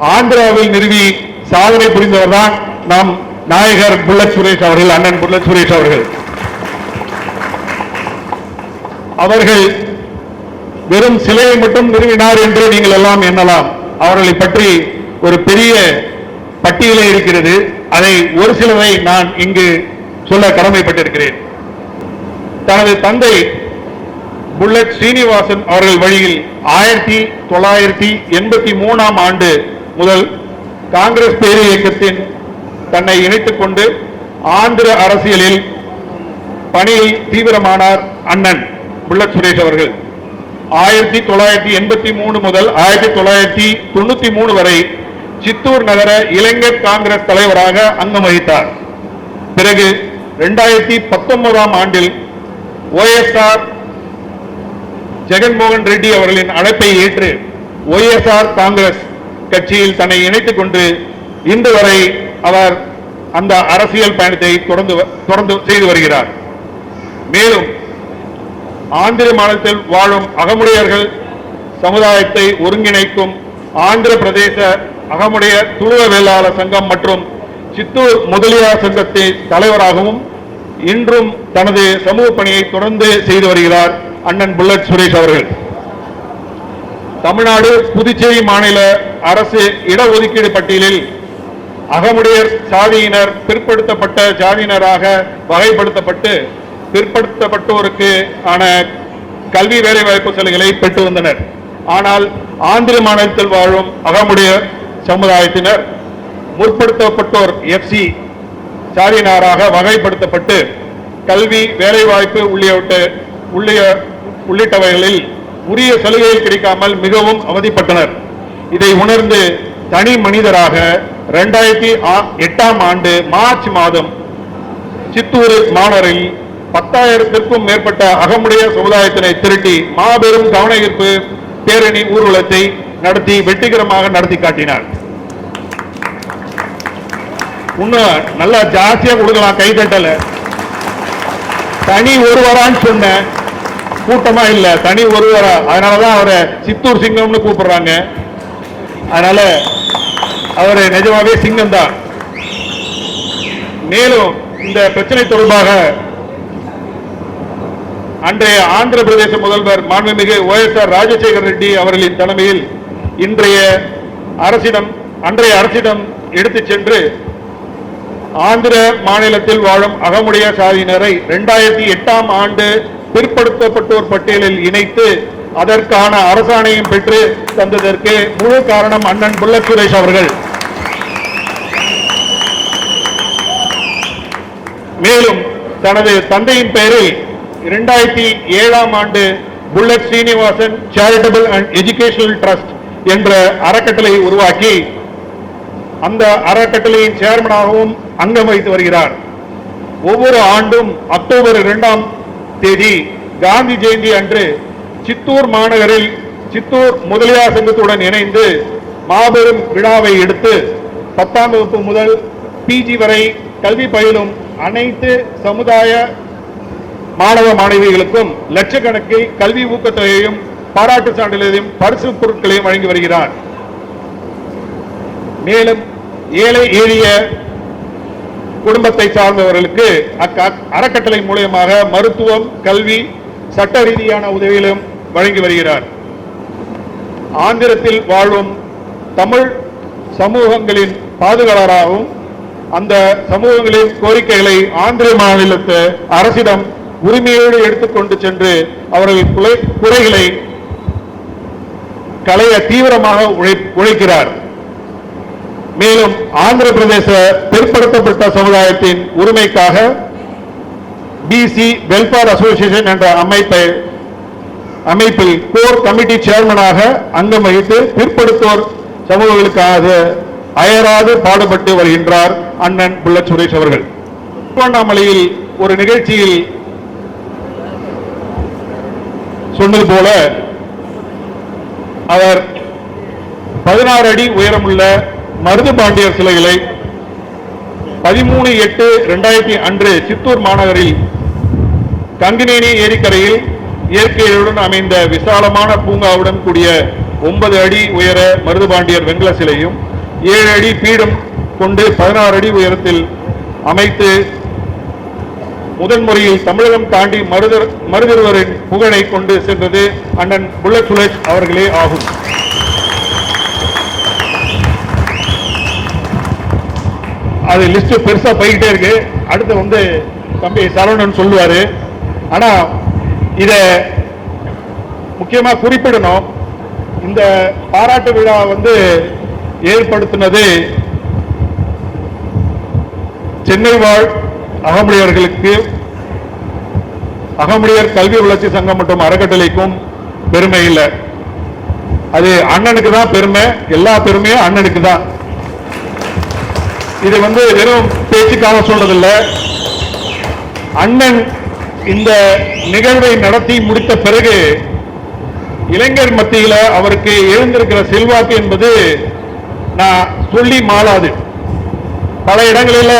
ஆந்திராவில் நிறுவி சாதனை புரிந்தவர் தான் நம் நாயகர் புல்லட் சுரேஷ் அவர்கள் அண்ணன் புல்லட் சுரேஷ் அவர்கள். அவர்கள் வெறும் சிலையை மட்டும் நிறுவினார் என்று நீங்கள் எல்லாம் எண்ணலாம். அவர்களை பற்றி ஒரு பெரிய பட்டியலே இருக்கிறது. அதை ஒரு சிலரை நான் இங்கு சொல்ல கடமைப்பட்டிருக்கிறேன். தனது தந்தை புல்லட் ஸ்ரீனிவாசன் அவர்கள் வழியில் ஆயிரத்தி தொள்ளாயிரத்தி எண்பத்தி மூணாம் ஆண்டு முதல் காங்கிரஸ் பேரு இயக்கத்தின் தன்னை இணைத்துக் கொண்டு ஆந்திர அரசியலில் பணியில் தீவிரமானார் அண்ணன் புல்லட் சுரேஷ் அவர்கள். ஆயிரத்தி தொள்ளாயிரத்தி எண்பத்தி மூணு முதல் ஆயிரத்தி தொள்ளாயிரத்தி தொண்ணூத்தி மூணு வரை சித்தூர் நகர இளைஞர் காங்கிரஸ் தலைவராக அங்கம் வகித்தார் பிறகு இரண்டாயிரத்தி பத்தொன்பதாம் ஆண்டில் OSR ஜெகன்மோகன் ரெட்டி அவர்களின் அழைப்பை ஏற்று ஒய்எஸ்ஆர் காங்கிரஸ் கட்சியில் தன்னை இணைத்துக் கொண்டு இன்று வரை அவர் அந்த அரசியல் பயணத்தை தொடர்ந்து தொடர்ந்து செய்து வருகிறார். மேலும் ஆந்திர மாநிலத்தில் வாழும் அகமுடையர்கள் சமுதாயத்தை ஒருங்கிணைக்கும் ஆந்திர பிரதேச அகமுடைய துருவ வேளாளர் சங்கம் மற்றும் சித்தூர் முதலியார் சங்கத்தின் தலைவராகவும் இன்றும் தனது சமூக பணியை தொடர்ந்து செய்து வருகிறார் அண்ணன் புல்லட் சுரேஷ் அவர்கள். தமிழ்நாடு புதுச்சேரி மாநில அரசு இடஒதுக்கீடு பட்டியலில் அகமுடையர் சாதியினர் பிற்படுத்தப்பட்ட சாதியினராக வகைப்படுத்தப்பட்டு பிற்படுத்தப்பட்டோருக்கு ஆன கல்வி வேலைவாய்ப்பு சலுகைகளை பெற்று வந்தனர். ஆனால் ஆந்திர மாநிலத்தில் வாழும் அகமுடையர் சமுதாயத்தினர் முற்படுத்தப்பட்டோர் எஃப்சி சாதியினராக வகைப்படுத்தப்பட்டு கல்வி வேலைவாய்ப்பு உள்ளிட்ட உள்ளிட்டவைகளில் உரிய சலுகைகள் கிடைக்காமல் மிகவும் அவதிப்பட்டனர். இதை உணர்ந்து தனி மனிதராக இரண்டாயிரத்தி எட்டாம் ஆண்டு மார்ச் மாதம் சித்தூர் மாநகரில் பத்தாயிரத்திற்கும் மேற்பட்ட அகமுடைய சமுதாயத்தினை திரட்டி மாபெரும் கவன ஈர்ப்பு பேரணி ஊர்வலத்தை நடத்தி வெற்றிகரமாக நடத்தி காட்டினார். இன்னும் நல்லா ஜாஸ்தியா கொடுக்கலாம் கைதட்டல தனி ஒருவரான்னு சொன்னேன் கூட்டமா இல்ல தனி ஒருவரா. அதனாலதான் அவரை சித்தூர் சிங்கம்னு கூப்பிடுறாங்க. அதனால அவர் நிஜமாவே சிங்கம் தான் மேலும் இந்த பிரச்சனை தொடர்பாக அன்றைய ஆந்திர பிரதேச முதல்வர் மாண்புமிகு ஒய்எஸ்ஆர் ராஜசேகர் ரெட்டி அவர்களின் தலைமையில் இன்றைய அரசிடம் அன்றைய அரசிடம் எடுத்துச் சென்று ஆந்திர மாநிலத்தில் வாழும் அகமுடைய சாதியினரை இரண்டாயிரத்தி எட்டாம் ஆண்டு பிற்படுத்தப்பட்டோர் பட்டியலில் இணைத்து அதற்கான அரசாணையும் பெற்று தந்ததற்கு முழு காரணம் அண்ணன் புல்லட் சுரேஷ் அவர்கள். மேலும் தனது தந்தையின் பெயரில் இரண்டாயிரத்தி ஏழாம் ஆண்டு bullet Srinivasan charitable and educational trust என்ற அறக்கட்டளை உருவாக்கி அந்த அறக்கட்டளையின் சேர்மனாகவும் அங்கம் வகித்து வருகிறார். ஒவ்வொரு ஆண்டும் அக்டோபர் இரண்டாம் தேதி காந்தி ஜெயந்தி அன்று சித்தூர் மாநகரில் சித்தூர் முதலியார் சங்கத்துடன் இணைந்து மாபெரும் விழாவை எடுத்து பத்தாம் வகுப்பு முதல் பிஜி வரை கல்வி பயிலும் அனைத்து சமுதாய மாணவ மாணவிகளுக்கும் லட்சக்கணக்கில் கல்வி ஊக்கத்தொகையையும் பாராட்டு சான்றிதழையும் பரிசு பொருட்களையும் வழங்கி வருகிறார். மேலும் ஏழை எளிய குடும்பத்தை சார்ந்தவர்களுக்கு அக்க- அறக்கட்டளை மூலியமாக மருத்துவம் கல்வி சட்ட ரீதியான உதவிகளும் வழங்கி வருகிறார். ஆந்திரத்தில் வாழும் தமிழ் சமூகங்களின் பாதுகாவலராகவும் அந்த சமூகங்களின் கோரிக்கைகளை ஆந்திர மாநிலத்து அரசிடம் உரிமையோடு எடுத்துக்கொண்டு சென்று அவர்கள் குறைகளை களைய தீவிரமாக உழை- உழைக்கிறார். மேலும் ஆந்திர பிரதேச பிற்படுத்தப்பட்ட சமுதாயத்தின் உரிமைக்காக பிசி வெல்ஃபேர் அசோசியேஷன் என்ற அமைப்பை அமைப்பில் கோர் கமிட்டி சேர்மனாக அங்கம் வகித்து பிற்படுத்தோர் சமூகங்களுக்காக அயராது பாடுபட்டு வருகின்றார் அண்ணன் புல்லட் சுரேஷ் அவர்கள். திருவண்ணாமலையில் ஒரு நிகழ்ச்சியில் சொன்னது போல அவர் பதினாறு அடி உயரமுள்ள மருது பாண்டியர் சிலைகளை பதிமூணு எட்டு ரெண்டாயிரத்தி அன்று சித்தூர் மாநகரில் கங்கினேனி ஏரிக்கரையில் இயற்கையுடன் அமைந்த விசாலமான பூங்காவுடன் கூடிய ஒன்பது அடி உயர மருதுபாண்டியர் வெங்கல சிலையும் ஏழு அடி பீடம் கொண்டு பதினாறு அடி உயரத்தில் அமைத்து முதன் முறையில் தமிழகம் தாண்டி மருதர் மருதருவரின் புகழை கொண்டு சென்றது அண்ணன் புல்லட் சுரேஷ் அவர்களே ஆகும். அது லிஸ்ட் பெருசா போய்கிட்டே இருக்கு. அடுத்து வந்து தம்பி சரவணன் சொல்லுவாரு. ஆனா இதை முக்கியமா குறிப்பிடணும். இந்த பாராட்டு விழா வந்து ஏற்படுத்தினது சென்னை வாழ் அகமுடையர்களுக்கு அகமுடையர் கல்வி வளர்ச்சி சங்கம் மற்றும் அறக்கட்டளைக்கும் பெருமை இல்லை. அது அண்ணனுக்கு தான் பெருமை எல்லா பெருமையும் அண்ணனுக்கு தான். இது வந்து வெறும் பேச்சுக்காக சொல்றதில்லை. அண்ணன் இந்த நிகழ்வை நடத்தி முடித்த பிறகு இளைஞர் மத்தியில் அவருக்கு எழுந்திருக்கிற செல்வாக்கு என்பது நான் சொல்லி மாளாது. பல இடங்களில்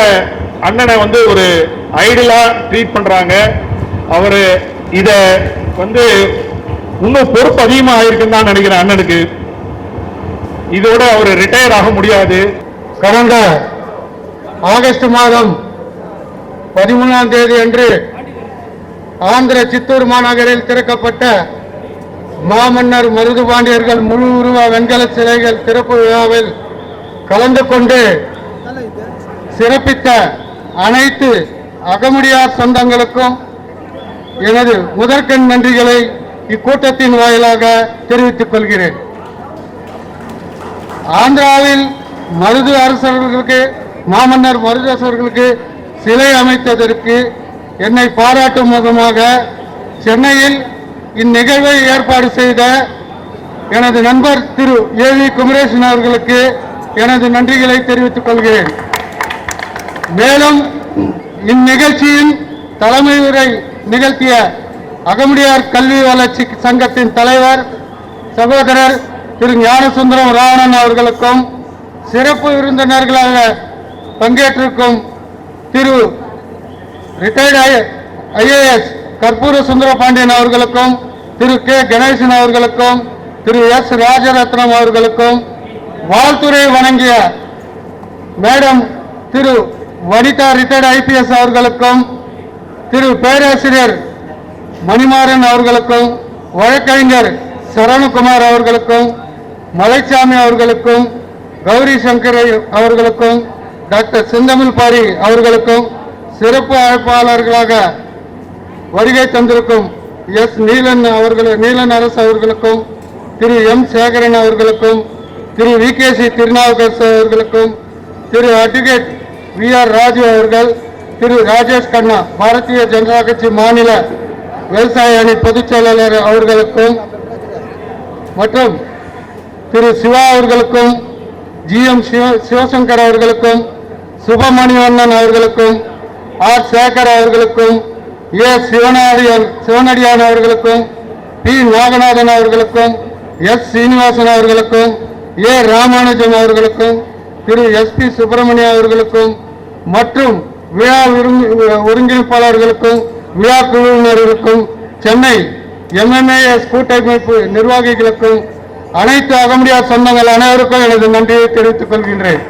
அண்ணனை வந்து ஒரு ஐடியலாக ட்ரீட் பண்ணுறாங்க அவர் இதை வந்து இன்னும் பொறுப்பு அதிகமாக ஆயிருக்குன்னு தான் நினைக்கிறேன் அண்ணனுக்கு. இதோட அவர் ரிட்டையர் ஆக முடியாது. கடந்த ஆகஸ்ட் மாதம் பதிமூணாம் தேதி அன்று ஆந்திர சித்தூர் மாநகரில் திறக்கப்பட்ட மாமன்னர் மருது பாண்டியர்கள் முழு உருவ வெண்கல சிலைகள் திறப்பு விழாவில் கலந்து கொண்டு சிறப்பித்த அனைத்து அகமுடியார் சொந்தங்களுக்கும் எனது முதற்கண் நன்றிகளை இக்கூட்டத்தின் வாயிலாக தெரிவித்துக் கொள்கிறேன். ஆந்திராவில் மருது அரசர்களுக்கு மாமன்னர் மருது அரசர்களுக்கு சிலை அமைத்ததற்கு என்னை பாராட்டும் முகமாக சென்னையில் இந்நிகழ்வை ஏற்பாடு செய்த எனது நண்பர் திரு ஏ வி குமரேசன் அவர்களுக்கு எனது நன்றிகளை தெரிவித்துக் கொள்கிறேன். மேலும் இந்நிகழ்ச்சியின் தலைமை உரை நிகழ்த்திய அகமுடியார் கல்வி வளர்ச்சி சங்கத்தின் தலைவர் சகோதரர் திரு ஞானசுந்தரம் ராவணன் அவர்களுக்கும் சிறப்பு விருந்தினர்களாக பங்கேற்றிருக்கும் திரு ரிட்டையர்டு ஐஏஎஸ் கற்பூர சுந்தர பாண்டியன் அவர்களுக்கும் திரு கே கணேசன் அவர்களுக்கும் திரு எஸ் ராஜரத்னம் அவர்களுக்கும் வாழ்த்துறை வணங்கிய madam Thiru Vanitha retired IPS அவர்களுக்கும் திரு பேராசிரியர் மணிமாறன் அவர்களுக்கும் வழக்கறிஞர் சரணுகுமார் அவர்களுக்கும் மலைச்சாமி அவர்களுக்கும் கௌரி சங்கர் அவர்களுக்கும் டாக்டர் செந்தமிழ் பாரி அவர்களுக்கும் சிறப்பு அழைப்பாளர்களாக வருகை தந்திருக்கும் எஸ் நீலன் அவர்கள் நீலன் அரசு அவர்களுக்கும் திரு எம் சேகரன் அவர்களுக்கும் Thiru V K C Thirunavukkarasu அவர்களுக்கும் Thiru advocate V R Raju அவர்கள் திரு ராஜேஷ் கண்ணா பாரதிய ஜனதா கட்சி மாநில விவசாய அணி பொதுச் செயலாளர் அவர்களுக்கும் மற்றும் திரு சிவா அவர்களுக்கும் ஜி எம் சிவ சிவசங்கர் அவர்களுக்கும் சுபமணிவண்ணன் அவர்களுக்கும் ஆர் சேகர் அவர்களுக்கும் ஏ சிவனாடியன் சிவனடியான் அவர்களுக்கும் பி நாகநாதன் அவர்களுக்கும் எஸ் சீனிவாசன் அவர்களுக்கும் ஏ ராமானுஜம் அவர்களுக்கும் திரு எஸ் பி சுப்பிரமணியம் அவர்களுக்கும் மற்றும் விழா ஒருங்கிணைப்பாளர்களுக்கும் விழா குழுவினருக்கும் சென்னை எம்எம்ஏஎஸ் கூட்டமைப்பு நிர்வாகிகளுக்கும் அனைத்து அகமுடியார் சொந்தங்கள் அனைவருக்கும் எனது நன்றியை தெரிவித்துக் கொள்கின்றேன்.